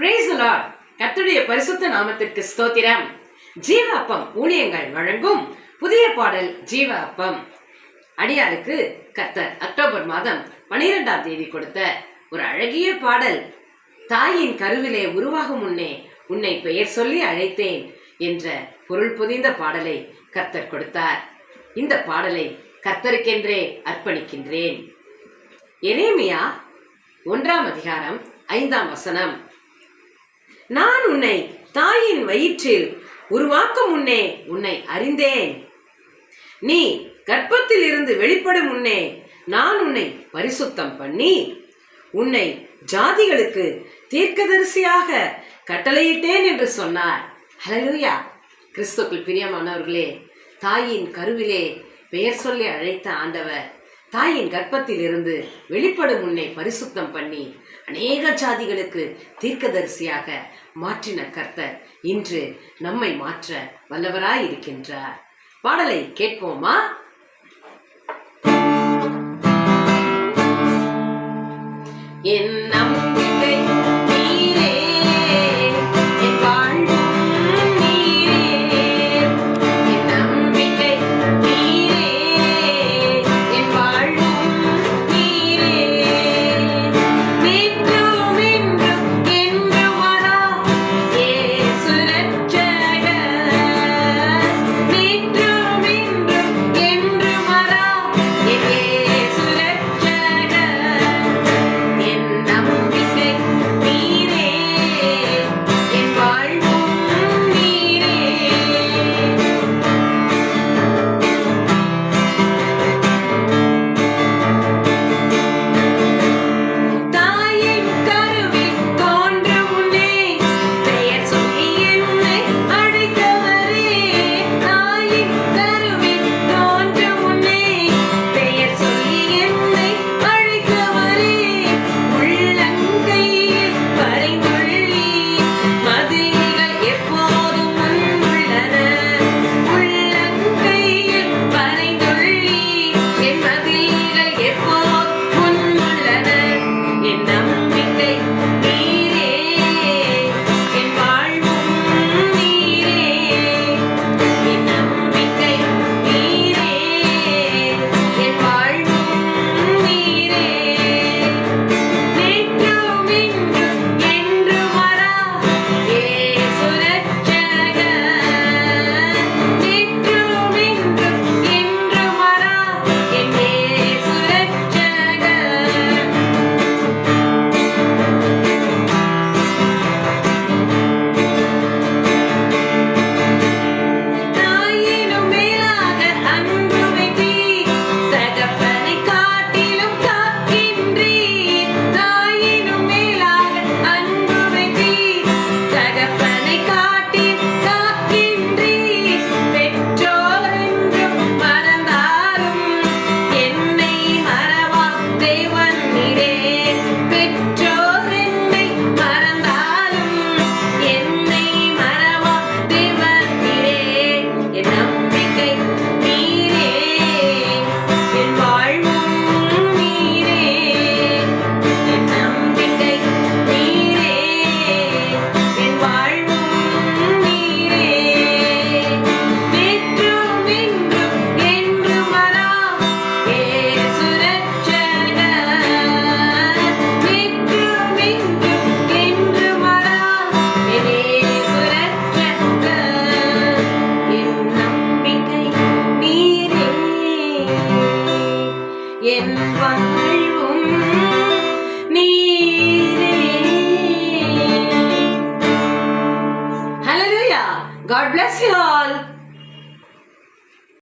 Brace Lord பரிசுத்த நாமத்திற்கு ஸ்தோத்திரம். ஜீவ அப்பம் ஊழியங்கள் வழங்கும் புதிய பாடல் ஜீவ அப்பம் அடியாருக்கு கத்தர் அக்டோபர் மாதம் பனிரெண்டாம் தேதி கொடுத்த ஒரு அழகிய பாடல். தாயின் கருவிலே உருவாகும் முன்னே உன்னை பெயர் சொல்லி அழைத்தேன் என்ற பொருள் புதிந்த பாடலை கர்த்தர் கொடுத்தார். இந்த பாடலை கர்த்தருக்கென்றே அர்ப்பணிக்கின்றேன். எரேமியா ஒன்றாம் அதிகாரம் ஐந்தாம் வசனம். நான் உன்னை தாயின் வயிற்றில் உருவாக்கும் முன்னே உன்னை அறிந்தேன். நீ கர்ப்பத்தில் இருந்து வெளிப்படும் முன்னே நான் உன்னை பரிசுத்தம் பண்ணி உன்னை ஜாதிகளுக்கு தீர்க்கதரிசியாக கட்டளையிட்டேன் என்று சொன்னார். ஹலலூயா கிறிஸ்துக்குள் பிரியமானவர்களே தாயின் கருவிலே பெயர் சொல்லி அழைத்த ஆண்டவர் தாயின் கர்ப்பத்தில் இருந்து வெளிப்படும் உன்னை பரிசுத்தம் பண்ணி அநேக ஜாதிகளுக்கு தீர்க்கதரிசியாக மாற்றின கர்த்தர் இன்று நம்மை மாற்ற வல்லவராய் இருக்கின்றார் பாடலை கேட்போமா? என் நம்பிக்கை Bless you all!